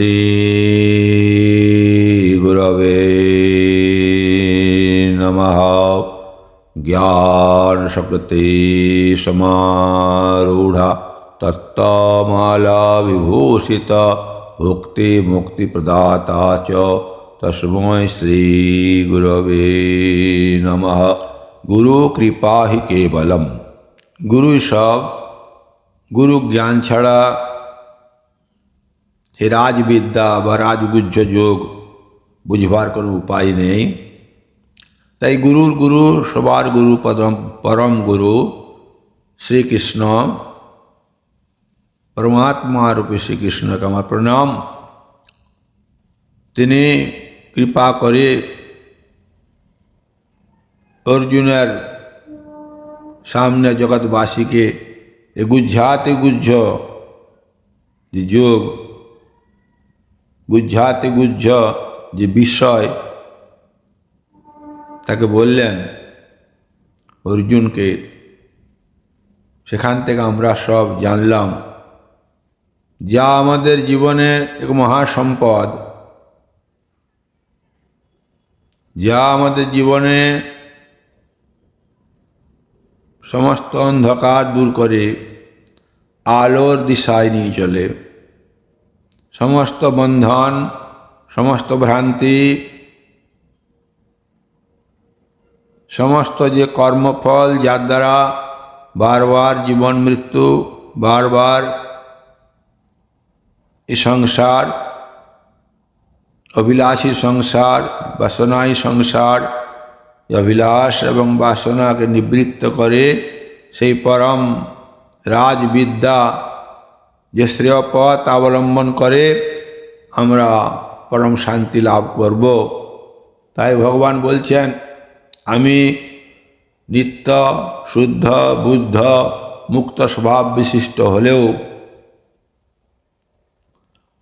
श्रीगुरवे नमः। ज्ञानशब्दतेसमारूढा तत्तामाला विभूषिता भुक्तिमुक्तिप्रदाता च। तस्मै श्रीगुरवे नमः। गुरु कृपा ही केवलम। गुरु सब गुरु ज्ञान छड़ा সে রাজবিদ্যা বা রাজগুজ্জ যোগ, বুঝবার কোনো উপায় নেই। তাই গুরুর গুরু, সবার গুরু পরম পরম গুরু শ্রীকৃষ্ণ, পরমাত্মা রূপে শ্রীকৃষ্ণকে আমার প্রণাম। তিনি কৃপা করে অর্জুনের সামনে জগৎবাসীকে এ গুজ্জাতে গুজ্জ যে যোগ গুজ্জাতে গুজ্জ যে বিষয়, তাকে বললেন, অর্জুনকে সেখান থেকে আমরা সব জানলাম যা আমাদের জীবনের এক মহাসম্পদ, যা আমাদের জীবনে সমস্ত অন্ধকার দূর করে আলোর দিশায় নিয়ে চলে। সমস্ত বন্ধন, সমস্ত ভ্রান্তি, সমস্ত যে কর্মফল যার দ্বারা বারবার জীবন মৃত্যু, বারবার এই সংসার, অভিলাষী সংসার, বাসনাই সংসার অভিলাষ এবং বাসনাকে নিবৃত্ত করে সেই পরম রাজবিদ্যা যে শ্রেয় পথ অবলম্বন করে আমরা পরম শান্তি লাভ করব। তাই ভগবান বলছেন, আমি নিত্য, শুদ্ধ, বুদ্ধ, মুক্ত স্বভাব বিশিষ্ট হলেও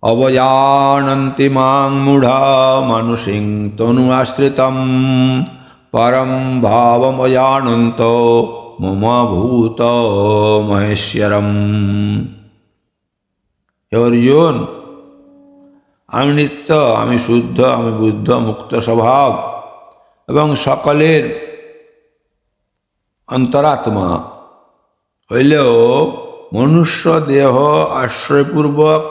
অবজানন্তি মাং মূঢ়া মানুষিং তনু আশ্রিতম পরম ভাবমজানন্ত মম ভূত মহেশ্বরম। অর্জুন আমি নিত্য, আমি শুদ্ধ, আমি বুদ্ধ, মুক্ত স্বভাব এবং সকলের অন্তরাত্মা। হইলেও মনুষ্য দেহ আশ্রয়পূর্বক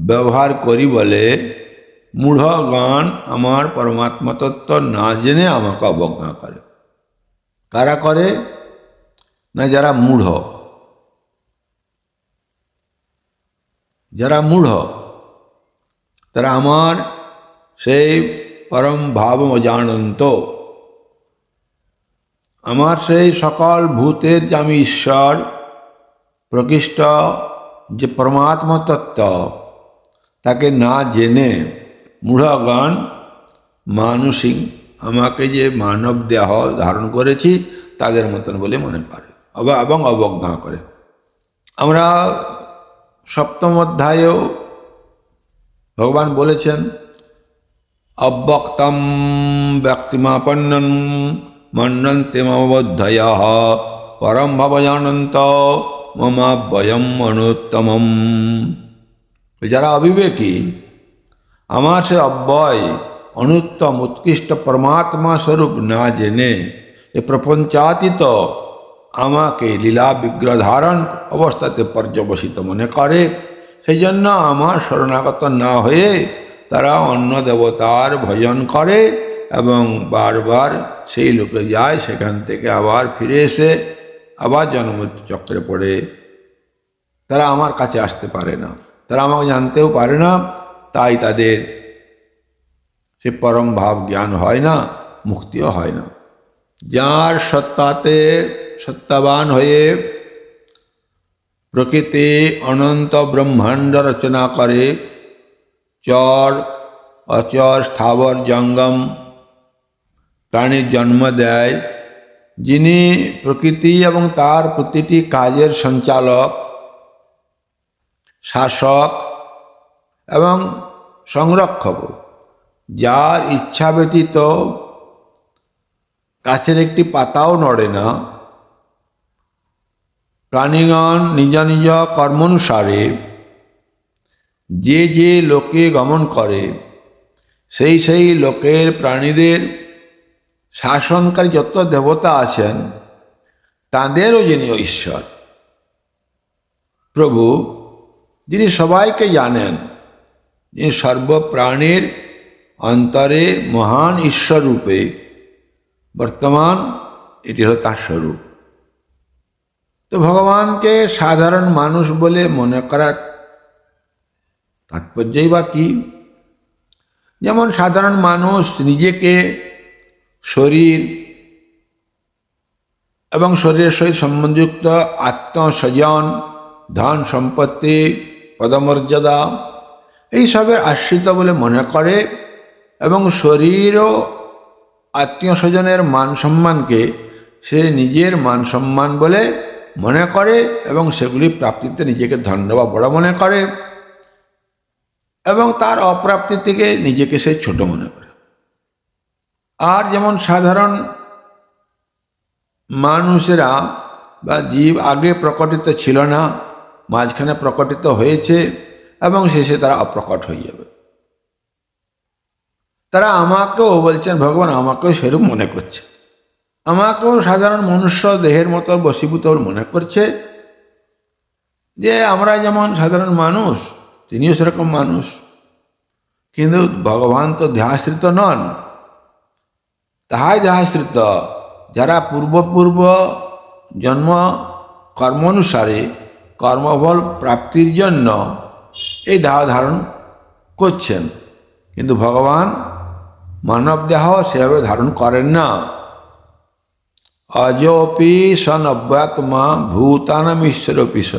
ব্যবহার করি বলে মূঢ়গণ আমার পরমাত্মা তত্ত্ব না জেনে আমাকে অবজ্ঞা করে। কারা করে? না যারা মূঢ়। যারা মূঢ়, তারা আমার সেই পরম ভাব জানন্ত আমার সেই সকল ভূতের যে আমি ঈশ্বর, প্রকৃষ্ট যে পরমাত্মা তত্ত্ব, তাকে না জেনে মূঢ়গণ মানসিক আমাকে যে মানব দেহ ধারণ করেছি, তাদের মতন বলে মনে করে, এবং অবজ্ঞা করে। আমরা সপ্তম অধ্যায়েও ভগবান বলেছেন, অব্যক্তম ব্যক্তিমাপন্নন মন্নন্তে মমবদ্ধয় পরম ভবজানন্ত মমাব্যয়ম অনুত্তমম যারা অবিবেকী, আমার সে অব্যয় অনুত্তম উৎকৃষ্ট পরমাত্মা স্বরূপ না জেনে এ প্রপঞ্চাতীত আমাকে লীলা বিগ্রহ ধারণ অবস্থাতে পর্যবসিত মনে করে সেই জন্য আমার শরণাগত না হয়ে তারা অন্য দেবতার ভজন করে এবং বারবার সেই লোকে যায়, সেখান থেকে আবার ফিরে এসে আবার জন্মমৃত্যু চক্রে পড়ে। তারা আমার কাছে আসতে পারে না। তারা আমাকে জানতেও পারে না। তাই তাদের সে পরম ভাব জ্ঞান হয় না, মুক্তিও হয় না। যার সত্তাতে সত্তাবান হয়ে প্রকৃতি অনন্ত ব্রহ্মাণ্ড রচনা করে চর অচর স্থাবর জঙ্গম প্রাণীর জন্ম দেয়। যিনি প্রকৃতি এবং তার প্রতিটি কাজের সঞ্চালক, শাসক এবং সংরক্ষক, যার ইচ্ছা ব্যতীত গাছের একটি পাতাও নড়ে না। প্রাণীগণ নিজ নিজ কর্মানুসারে যে যে লোকে গমন করে, সেই সেই লোকের প্রাণীদের শাসনকারী যত দেবতা আছেন, তাঁদেরও যিনি ঈশ্বর। প্রভু, যিনি সবাইকে জানেন, যিনি সর্বপ্রাণীর অন্তরে মহান ঈশ্বর রূপে বর্তমান, এটি হল তার স্বরূপ। তো ভগবানকে সাধারণ মানুষ বলে মনে করার তাৎপর্যই বা কী? যেমন সাধারণ মানুষ নিজেকে শরীর এবং শরীরের সহিত সম্বন্ধযুক্ত আত্মস্বজন, ধন সম্পত্তি, পদমর্যাদা, এইসবের আশ্রিত বলে মনে করে এবং শরীর ও আত্মীয় স্বজনের মান সম্মানকে সে নিজের মান সম্মান বলে মনে করে এবং সেগুলি প্রাপ্তিতে নিজেকে ধন্য বা বড় মনে করে এবং তার অপ্রাপ্তি থেকে নিজেকে সে ছোট মনে করে। আর যেমন সাধারণ মানুষেরা বা জীব আগে প্রকটিত ছিল না, মাঝখানে প্রকটিত হয়েছে এবং শেষে তারা অপ্রকট হয়ে যাবে। তারা আমাকেও বলছেন, ভগবান, আমাকেও সেরূপ মনে করছে। আমাকেও সাধারণ মনুষ্য দেহের মতো বসীভূত মনে করছে যে আমরা যেমন সাধারণ মানুষ, তিনিও সেরকম মানুষ। কিন্তু ভগবান তো দেহাশ্রিত নন। তাহাই দেহাশ্রিত। যারা পূর্বপূর্ব জন্ম কর্ম অনুসারে কর্মফল প্রাপ্তির জন্য এই দেহ ধারণ করছেন, কিন্তু ভগবান মানব দেহ সেভাবে ধারণ করেন না। অজপি সনব্যাত্মা ভূতানম ঈশ্বরপি স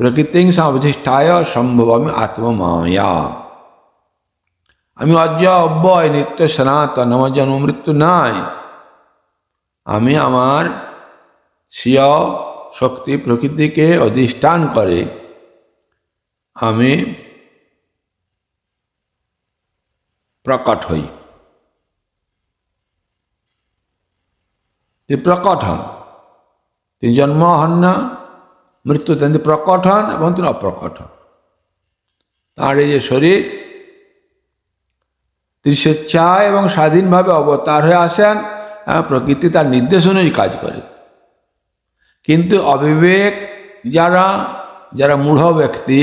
প্রকৃতি অবধিষ্ঠায় সম্ভব আমি আত্মমায়া আমি অজ্ঞ অব্যয় নিত্য সনাতন আমার জন্ম মৃত্যু নাই আমি আমার স্বীয় শক্তি প্রকৃতিকে অধিষ্ঠান করে আমি প্রকট হই তিনি প্রকট হন তিনি জন্ম হন না মৃত্যু তিনি প্রকট হন এবং তিনি অপ্রকট হন তাঁর এই যে শরীর তিনি স্বেচ্ছায় এবং স্বাধীনভাবে অবতার হয়ে আসেন প্রকৃতি তার নির্দেশ অনুযায়ী কাজ করে কিন্তু অবিবেক যারা যারা মূঢ় ব্যক্তি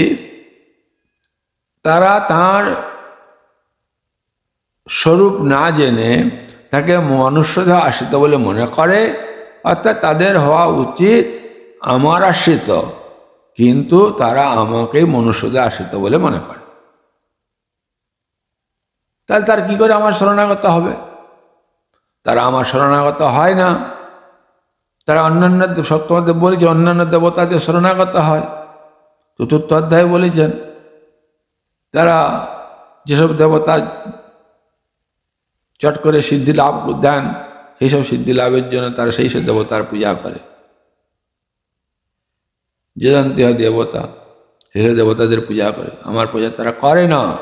তারা তার স্বরূপ না জেনে তাকে মনুষ্যধ আশ্রিত বলে মনে করে, অর্থাৎ তাদের হওয়া উচিত আমার আশ্রিত কিন্তু তারা আমাকেই মনুষ্যদের আশ্রিত বলে মনে করে। তাহলে তার কি করে আমার শরণাগত হবে? তারা আমার শরণাগত হয় না। তারা অন্যান্য সপ্তমতে বলেছে, অন্যান্য দেবতাদের শরণাগত হয়। চতুর্থ অধ্যায় বলেছেন, তারা যেসব দেবতা চট করে সিদ্ধি লাভ দেন সেই সব সিদ্ধি লাভের জন্য তারা সেই সব দেবতার পূজা করে। হয় দেবতা, সেই সব দেবতাদের পূজা করে। আমার পূজা তারা করে না।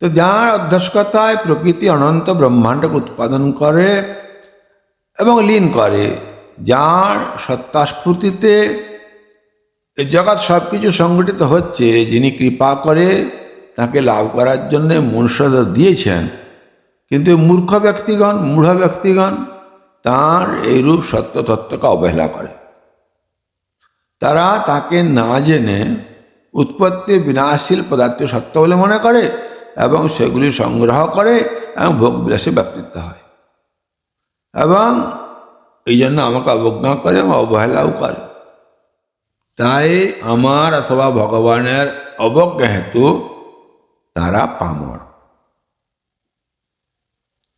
তো যার অধ্যস্কতায় প্রকৃতি অনন্ত ব্রহ্মাণ্ডকে উৎপাদন করে এবং লীন করে, যার সত্তাস্ফূর্তিতে এই জগৎ সব কিছু সংগঠিত হচ্ছে, যিনি কৃপা করে তাকে লাভ করার জন্য মনুষ্য দিয়েছেন কিন্তু মূর্খ ব্যক্তিগণ, মূঢ় ব্যক্তিগণ তার এইরূপ সত্য তত্ত্বকে অবহেলা করে। তারা তাকে না জেনে উৎপত্তি বিনাশীল পদার্থ সত্য বলে মনে করে এবং সেগুলি সংগ্রহ করে এবং ভোগ বিলাসে ব্যাপৃত হয়। এবং এই জন্য আমাকে অবজ্ঞা করে এবং অবহেলাও করে। তাই আমার অথবা ভগবানের অবজ্ঞা হেতু তারা পামর।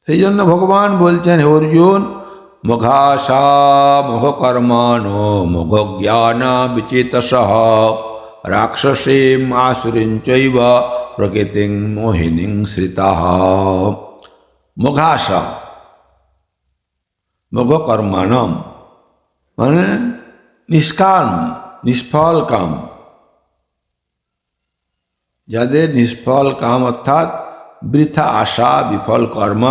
সেই জন্য ভগবান বলছেন, হে অর্জুন মুখাশা মুখকর্মাণো মুখজ্ঞান বিচেতস রাক্ষসীম আসুরিঞ্চৈব প্রকৃতিং মোহিনীং শ্রিতা মুখাশা মুখকর্মাণম মানে নিষ্কাম নিষ্ফল কাম যাদের নিষ্ফল কাম অর্থাৎ বৃথা আশা, বিফল কর্ম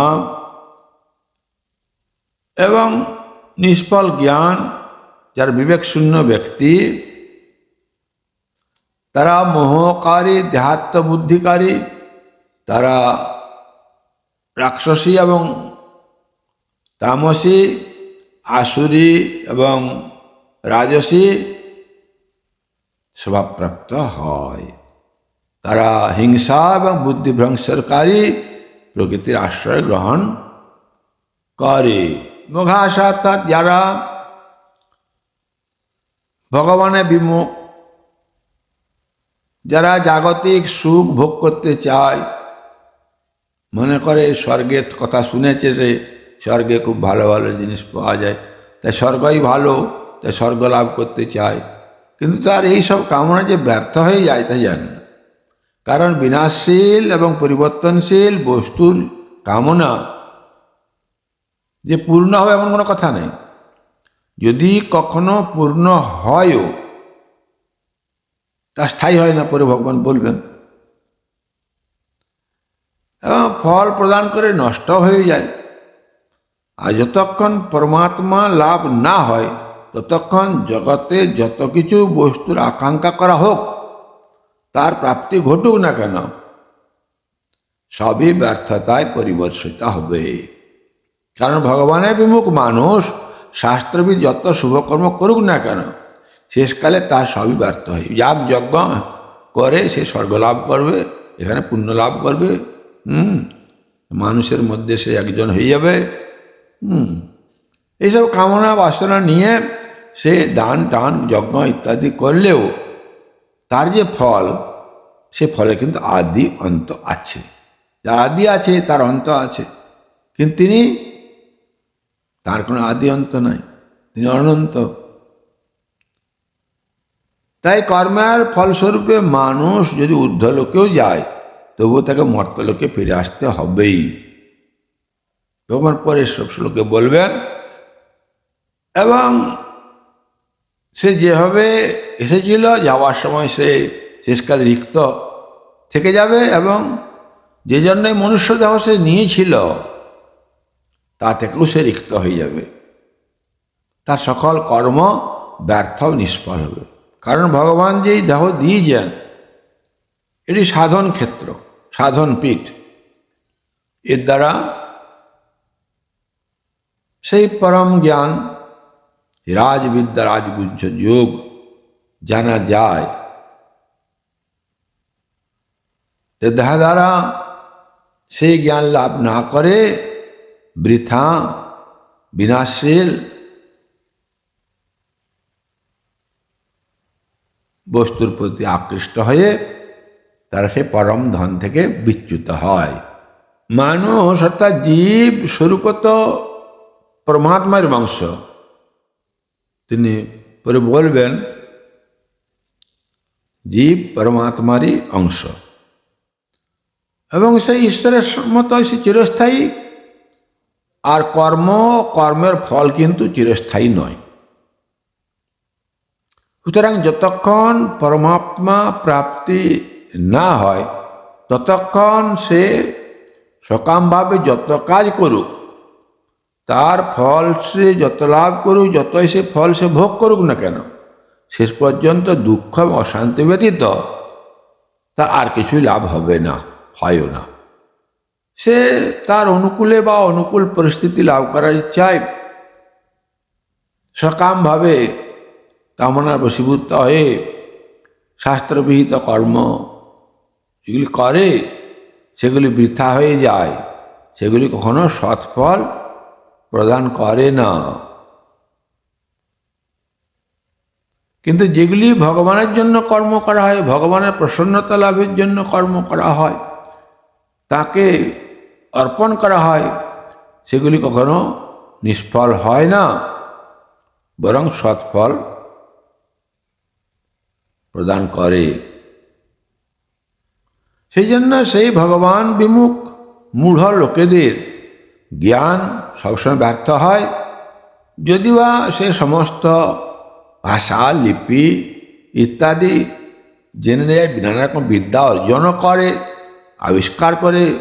এবং নিষ্ফল জ্ঞান, যার বিবেকশূন্য ব্যক্তি, তারা মোহকারী, দেহাত্ম বুদ্ধিকারী, তারা রাক্ষসী এবং তামসী, আসুরি এবং রাজসী, স্বভাবপ্রাপ্ত হয়। তারা হিংসা এবং বুদ্ধিভ্রংসকারী প্রকৃতির আশ্রয় গ্রহণ করে। মোঘাসা অর্থাৎ যারা ভগবানের বিমুখ, যারা জাগতিক সুখ ভোগ করতে চায়, মনে করে স্বর্গের কথা শুনেছে যে স্বর্গে খুব ভালো ভালো জিনিস পাওয়া যায়, তাই স্বর্গই ভালো, তাই স্বর্গ লাভ করতে চায়। কিন্তু তার এই সব কামনা যে ব্যর্থ হয়ে যায় তা জানে কারণ বিনাশশীল এবং পরিবর্তনশীল বস্তুর কামনা যে পূর্ণ হবে এমন কোনো কথা নেই। যদি কখনো পূর্ণ হয়ও, তা স্থায়ী হয় না, পরে ভগবান বলবেন। এবং ফল প্রদান করে নষ্ট হয়ে যায়। আর যতক্ষণ পরমাত্মা লাভ না হয়, ততক্ষণ জগতে যত কিছু বস্তুর আকাঙ্ক্ষা করা হোক তার প্রাপ্তি ঘটুক না কেন, সবই ব্যর্থতায় পরিবর্তিত হবে। কারণ ভগবানের বিমুখ মানুষ শাস্ত্রবিদ যত শুভকর্ম করুক না কেন, শেষকালে তার সবই ব্যর্থ হয়। যাগ যজ্ঞ করে সে স্বর্গ লাভ করবে, এখানে পুণ্য লাভ করবে, হুম, মানুষের মধ্যে সে একজন হয়ে যাবে, হুম। এইসব কামনা বাসনা নিয়ে সে দান, টান, যজ্ঞ ইত্যাদি করলেও তার যে ফল, সে ফলে কিন্তু আদি অন্ত আছে। যার আদি আছে, তার অন্ত আছে। কিন্তু তিনি তার কোনো আদি অন্ত নাই, তিনি অনন্ত। তাই কর্মের ফলস্বরূপে মানুষ যদি ঊর্ধ্বলোকেও যায়, তবুও তাকে মর্তলোকে ফিরে আসতে হবেই। ভগবান পরে সব শ্লোকে বলবেন, এবং সে যেভাবে এসেছিল, যাওয়ার সময় সে শেষকালে রিক্ত থেকে যাবে এবং যে জন্যই মনুষ্য দেহ সে নিয়েছিল, তা থেকেও সে রিক্ত হয়ে যাবে। তার সকল কর্ম ব্যর্থ নিষ্ফল হবে। কারণ ভগবান যেই দেহ দিয়েছেন, এটি সাধন ক্ষেত্র, সাধন পীঠ। এর দ্বারা সেই পরম জ্ঞান রাজবিদ্যা রাজগুজ্জ যোগ জানা যায়। দেহা দ্বারা সেই জ্ঞান লাভ না করে বৃথা বিনাশীল বস্তুর প্রতি আকৃষ্ট হয়ে তারা সে পরম ধন থেকে বিচ্যুত হয়। মানুষ অর্থাৎ জীব স্বরূপত পরমাত্মার বংশ। তিনি পরে বলবেন জীব পরমাত্মারই অংশ। এবং সেই ঈশ্বরের মতো সে চিরস্থায়ী, আর কর্ম, কর্মের ফল কিন্তু চিরস্থায়ী নয়। সুতরাং যতক্ষণ পরমাত্মা প্রাপ্তি না হয়, ততক্ষণ সে সকামভাবে যত কাজ করুক তার ফল সে যত লাভ করুক, যতই সে ফল সে ভোগ করুক না কেন, শেষ পর্যন্ত দুঃখ এবং অশান্তি ব্যতীত তার আর কিছুই লাভ হবে না, হয়ও না। সে তার অনুকূলে বা অনুকূল পরিস্থিতি লাভ করার ইচ্ছায় সকামভাবে কামনার বশীভূত হয়ে শাস্ত্রবিহিত কর্ম যেগুলি করে, সেগুলি বৃথা হয়ে যায়, সেগুলি কখনো সৎফল প্রদান করে না। কিন্তু যেগুলি ভগবানের জন্য কর্ম করা হয়, ভগবানের প্রসন্নতা লাভের জন্য কর্ম করা হয়, তাকে অর্পণ করা হয়, সেগুলি কখনো নিষ্ফল হয় না, বরং সৎফল প্রদান করে। সেই জন্য সেই ভগবান বিমুখ, মূঢ় লোকেদের জ্ঞান সবসময় ব্যর্থ হয়। যদিবা সে সমস্ত ভাষা, লিপি ইত্যাদি জেনে নেয় নানা রকম বিদ্যা অর্জনও করে, আবিষ্কার করে।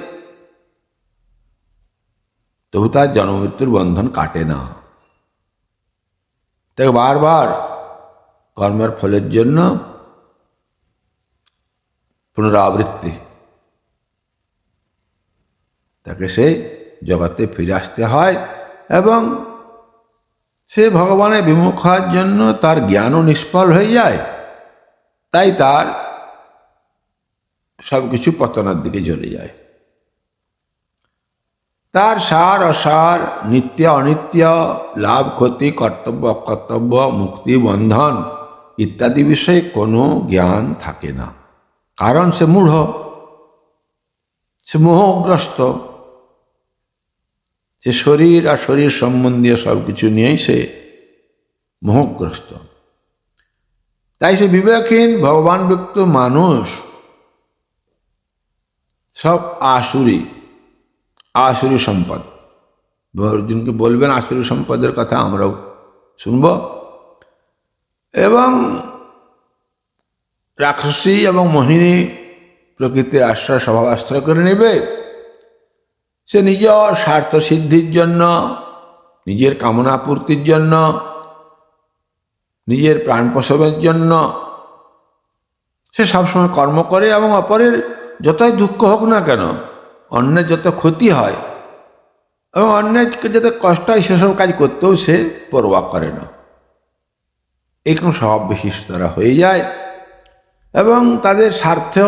তবু তার জন্মমৃত্যুর বন্ধন কাটে না। তাকে বারবার কর্মের ফলের জন্য পুনরাবৃত্তি। তাকে সে জগতে ফিরে আসতে হয় এবং সে ভগবানের বিমুখ হওয়ার জন্য তার জ্ঞানও নিষ্ফল হয়ে যায়। তাই তার সব কিছু পতনের দিকে চলে যায়। তার সার, অসার, নিত্য, অনিত্য, লাভ, ক্ষতি, কর্তব্য, অকর্তব্য, মুক্তি, বন্ধন ইত্যাদি বিষয়ে কোনো জ্ঞান থাকে না। কারণ সে মূঢ়, সে মোহগ্রস্ত। সে শরীর আর শরীর সম্বন্ধীয় সব কিছু নিয়েই সে মোহগ্রস্ত। তাই সে বিবেকহীন ভগবান ব্যক্ত মানুষ সব আসুরি আসুরি সম্পদ। অর্জুনকে বলবেন আসুরি সম্পদের কথা আমরাও শুনব। এবং রাক্ষসী এবং মোহিনী প্রকৃতির আশ্রয়, স্বভাব আশ্রয় করে নেবে। সে নিজ স্বার্থ সিদ্ধির জন্য, নিজের কামনা পূর্তির জন্য, নিজের প্রাণ প্রসবের জন্য, সে সবসময় কর্ম করে এবং অপরের যতই দুঃখ হোক না কেন, অন্যের যত ক্ষতি হয় এবং অন্যকে যাতে কষ্ট হয় সেসব কাজ করতেও সে পরোয়া করে না। এরকম স্বভাব বিশিষ্টরা হয়ে যায় এবং তাদের স্বার্থ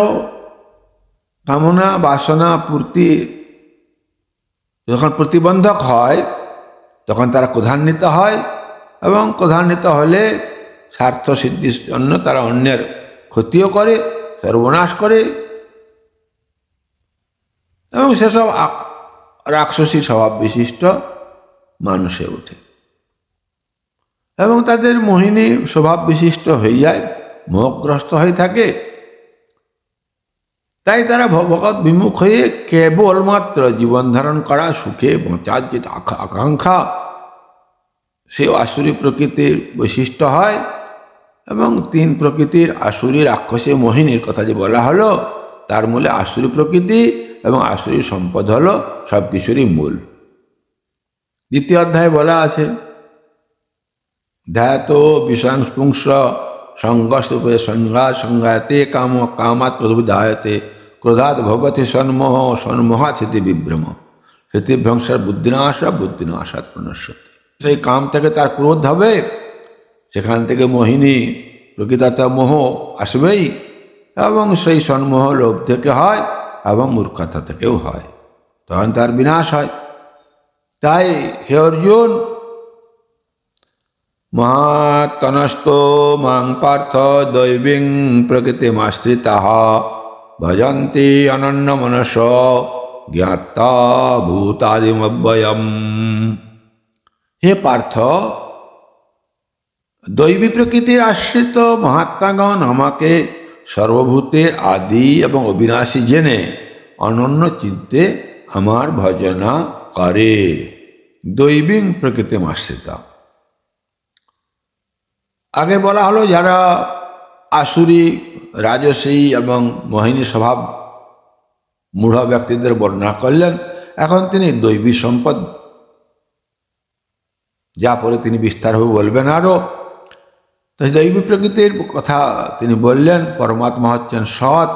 কামনা, বাসনা, পূর্তি যখন প্রতিবন্ধক হয়, তখন তারা ক্রধান্বিত হয় এবং ক্রধান্বিত হলে স্বার্থ সিদ্ধির জন্য তারা অন্যের ক্ষতিও করে, সর্বনাশ করে। এবং সেসব রাক্ষসী স্বভাব বিশিষ্ট মানুষে ওঠে। এবং তাদের মোহিনী স্বভাব বিশিষ্ট হয়ে যায় মোহগ্রস্ত হয়ে থাকে। তাই তারা ভগবত বিমুখ হয়ে কেবলমাত্র জীবন ধারণ করা, সুখে বাঁচার যে আকাঙ্ক্ষা সে আসুরি প্রকৃতির বৈশিষ্ট্য হয় এবং তিন প্রকৃতির আসুরি রাক্ষসী মোহিনীর কথা যে বলা হলো, তার মূলে আসুরি প্রকৃতি এবং আসুরি সম্পদ হলো সব কিছুরই মূল। দ্বিতীয় অধ্যায়ে বলা আছে, ধ্যাত বিষাংশ সংঘর্ষে সংঘাত সংঘাতে কাম কামাত প্রভুদায়তে ক্রোধাৎ ভগবতী সন্মোহ, সন্মোহা স্মৃতি বিভ্রম। স্মৃতিভ্রংসার বুদ্ধিনাশ বুদ্ধিনাশাত পুনঃসতি সেই কাম থেকে তার ক্রোধ হবে, সেখান থেকে মোহিনী প্রকৃতাত মোহ আসবেই, এবং সেই সন্মোহ লোভ থেকে হয়, এবং মূর্খতা থেকেও হয়। তখন তার বিনাশ হয়। তাই হে অর্জুন মহাতনস্ত মাং পার্থ দৈবীং প্রকৃতিমাশ্রিতা। ভজন্তি অনন্য মনস জ্ঞাতা ভূতাদিমব্যয়ম হে পার্থ দৈবী প্রকৃতির আশ্রিত মহাত্মাগণ আমাকে সর্বভূতের আদি এবং অবিনাশী জেনে অনন্য চিত্তে আমার ভজনা করে। দৈবিং প্রকৃতি আশ্রিতা। আগে বলা হলো, যারা আসুরি রাজসী এবং মোহিনী স্বভাব মূঢ় ব্যক্তিদের বর্ণনা করলেন। এখন তিনি দৈবী সম্পদ, যা পরে তিনি বিস্তারভাবে বলবেন আরও। দৈবী প্রকৃতির কথা তিনি বললেন, পরমাত্মা হচ্ছেন সৎ,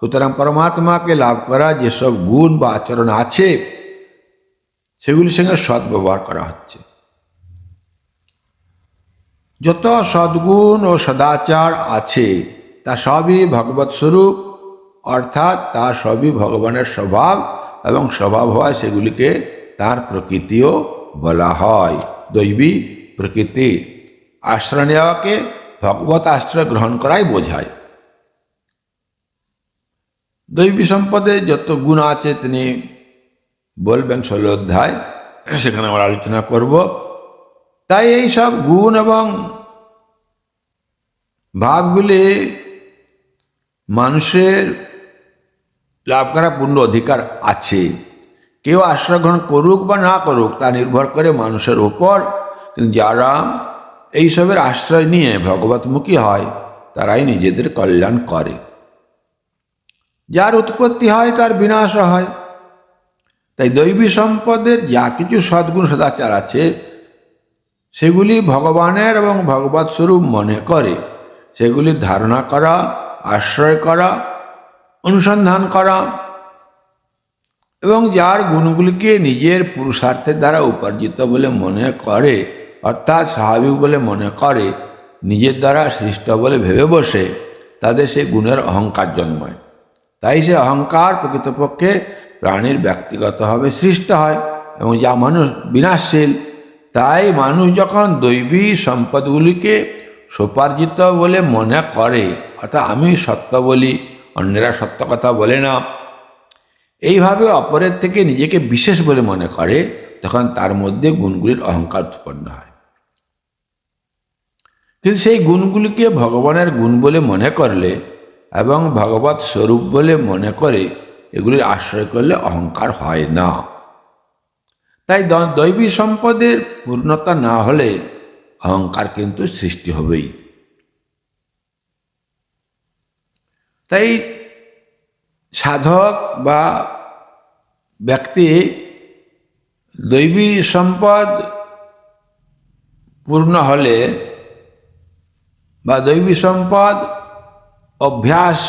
সুতরাং পরমাত্মাকে লাভ করা যেসব গুণ বা আচরণ আছে, সেগুলির সঙ্গে সৎ ব্যবহার করা হচ্ছে। যত সদ্গুণ ও সদাচার আছে তা সবই ভগবত স্বরূপ, অর্থাৎ তা সবই ভগবানের স্বভাব এবং স্বভাব হয় সেগুলিকে তার প্রকৃতিও বলা হয়। দৈবী প্রকৃতি। আশ্রয় নেওয়াকে ভগবত আশ্রয় গ্রহণ করাই বোঝায়। দৈবী সম্পদে যত গুণ আছে তিনি বলবেন ষোলো অধ্যায়, সেখানে আমরা আলোচনা করব। তাই এই সব গুণ এবং ভাবগুলি মানুষের লাভ করা পূর্ণ অধিকার আছে। কেউ আশ্রয় গ্রহণ করুক বা না করুক, তা নির্ভর করে মানুষের ওপর। কিন্তু যারা এইসবের আশ্রয় নিয়ে ভগবতমুখী হয়, তারাই নিজেদের কল্যাণ করে। যার উৎপত্তি হয়, তার বিনাশ হয়। তাই দৈবী সম্পদের যা কিছু সদ্গুণ সদাচার আছে, সেগুলি ভগবানের এবং ভগবত স্বরূপ মনে করে। সেগুলি ধারণা করা আশ্রয় করা, অনুসন্ধান করা, এবং যার গুণগুলিকে নিজের পুরুষার্থের দ্বারা উপার্জিত বলে মনে করে, অর্থাৎ স্বাভাবিক বলে মনে করে, নিজের দ্বারা সৃষ্ট বলে ভেবে বসে, তাদের সেই গুণের অহংকার জন্মায়। তাই সে অহংকার প্রকৃতপক্ষে প্রাণীর ব্যক্তিগতভাবে সৃষ্ট হয়, এবং যা মানুষ বিনাশশীল। তাই মানুষ যখন দৈবী সম্পদগুলিকে সোপার্জিত বলে মনে করে অর্থাৎ আমি সত্য বলি, অন্যেরা সত্য কথা বলে না। এইভাবে অপরের থেকে নিজেকে বিশেষ বলে মনে করে, তখন তার মধ্যে গুণগুলির অহংকার উৎপন্ন হয়। কিন্তু সেই গুণগুলিকে ভগবানের গুণ বলে মনে করলে এবং ভগবত স্বরূপ বলে মনে করে, এগুলির আশ্রয় করলে অহংকার হয় না। তাই দৈবী সম্পদের পূর্ণতা না হলে অহংকার কিন্তু সৃষ্টি হবেই। তাই সাধক বা ব্যক্তি দৈবী সম্পদ পূর্ণ হলে বা দৈবী সম্পদ অভ্যাস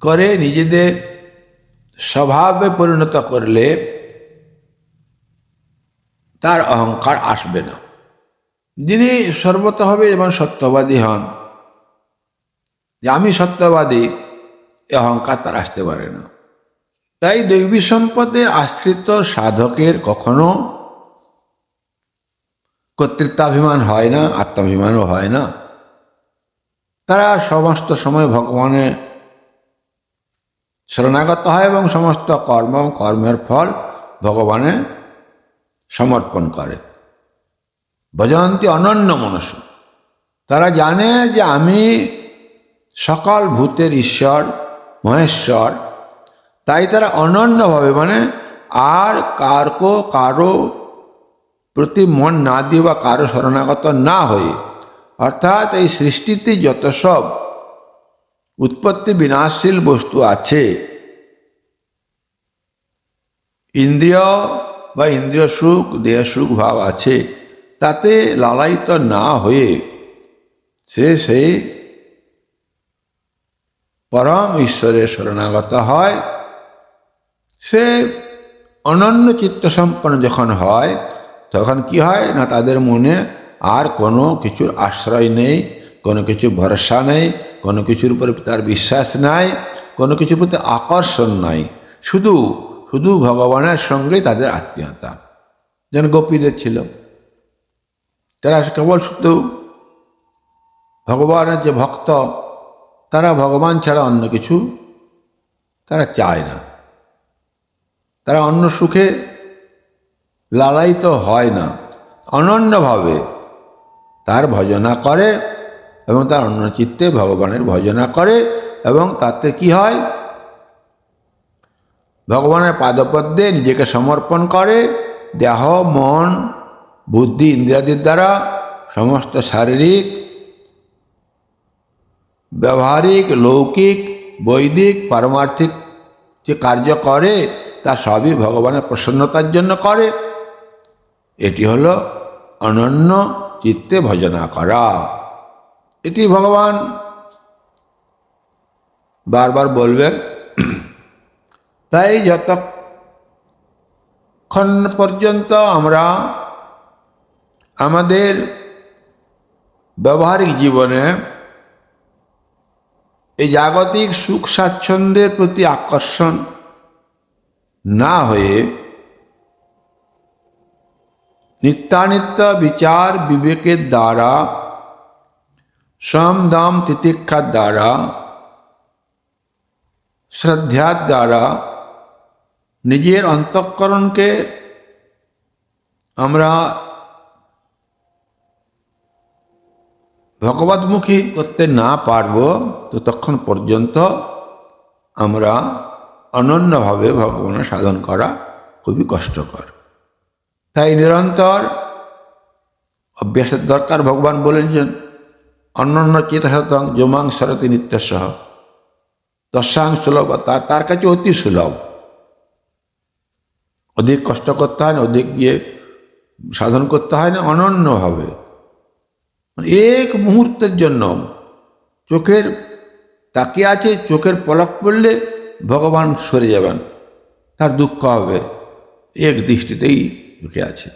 করে নিজেদের স্বভাবে পরিণত করলে তার অহংকার আসবে না। যিনি সর্বতভাবে এবং সত্যবাদী হন যে আমি সত্যবাদী, এ অহংকার তার আসতে পারে না। তাই দৈবী সম্পদে আশ্রিত সাধকের কখনো কর্তৃত্বাভিমান হয় না, আত্মাভিমানও হয় না। তারা সমস্ত সময় ভগবানে শরণাগত হয় এবং সমস্ত কর্ম, কর্মের ফল ভগবানে সমর্পণ করে। ভজন্তী অনন্য মনস তারা জানে যে আমি সকল ভূতের ঈশ্বর, মহেশ্বর। তাই তারা অনন্যভাবে মানে আর কারকো, কারও প্রতি মন না দিয়ে বা কারও শরণাগত না হয়ে, অর্থাৎ এই সৃষ্টিতে যত সব উৎপত্তি বিনাশশীল বস্তু আছে, ইন্দ্রিয় বা ইন্দ্রিয় সুখ, দেহ সুখ, ভাব আছে, তাতে লালায়িত না হয়ে সে সেই পরম ঈশ্বরের শরণাগত হয়। সে অনন্য চিত্তসম্পন্ন যখন হয়, তখন কি হয়? না, তাদের মনে আর কোনো কিছুর আশ্রয় নেই, কোনো কিছু ভরসা নেই, কোনো কিছুর উপরে তার বিশ্বাস নাই, কোনো কিছুর প্রতি আকর্ষণ নাই। শুধু শুধু ভগবানের সঙ্গে তাদের আত্মীয়তা। যেন গোপীদের ছিল। তারা কেবল শুধু ভগবানের যে ভক্ত তারা ভগবান ছাড়া অন্য কিছু তারা চায় না। তারা অন্য সুখে লালায়িত হয় না। অনন্যভাবে তার ভজনা করে এবং তার অন্য চিত্তে ভগবানের ভজনা করে এবং তাতে কি হয়? ভগবানের পাদপদ্মে নিজেকে সমর্পণ করে, দেহ, মন, বুদ্ধি, ইন্দ্রিয়াদির দ্বারা সমস্ত শারীরিক ব্যবহারিক, লৌকিক, বৈদিক, পারমার্থিক যে কার্য করে, তা সবই ভগবানের প্রসন্নতার জন্য করে। এটি হলো অনন্য চিত্তে ভজনা করা। এটি ভগবান বারবার বলবেন, তাই যতক্ষণ পর্যন্ত আমরা আমাদের ব্যবহারিক জীবনে এই জাগতিক সুখ স্বাচ্ছন্দ্যের প্রতি আকর্ষণ না হয়ে নিত্যানিত্য বিচার বিবেকের দ্বারা সমদাম তিতিক্ষার দ্বারা, শ্রদ্ধার দ্বারা নিজের অন্তঃকরণকে আমরা ভগবতমুখী করতে না পারব ততক্ষণ পর্যন্ত আমরা অনন্যভাবে ভগবানের সাধন করা খুবই কষ্টকর। তাই নিরন্তর অভ্যাসের দরকার, ভগবান বলেছেন অন্যান্য চেতসতং জমাং সরতি নিত্যসহ। দশাং সুলভ তার তার কাছে অতি সুলভ। অধিক কষ্ট করতে হয় না, অধিক গিয়ে সাধন করতে হয় না, অনন্যভাবে। এক মুহূর্তের জন্য চোখের, তাকিয়ে আছে, চোখের পলক পড়লে ভগবান সরে যাবেন। তার দুঃখ হবে। এক দৃষ্টিতেই ঢুকে আছে।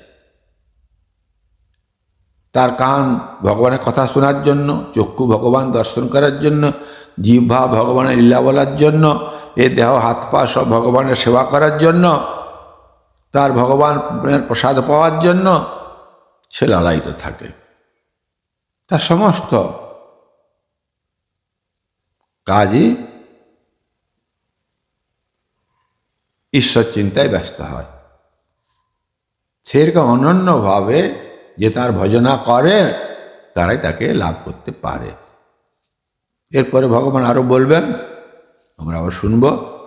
তার কান ভগবানের কথা শোনার জন্য, চক্ষু ভগবান দর্শন করার জন্য, জিহ্বা ভগবানের লীলা বলার জন্য, এ দেহ, হাত পা সব ভগবানের সেবা করার জন্য, তার ভগবানের প্রসাদ পাওয়ার জন্য সে লালায়িত থাকে। তার সমস্ত কাজই ঈশ্বর চিন্তায় ব্যস্ত হয়। সেরকম অনন্যভাবে যে তার ভজনা করে, তারাই তাকে লাভ করতে পারে। এরপরে ভগবান আরও বলবেন, আমরা আবার শুনব।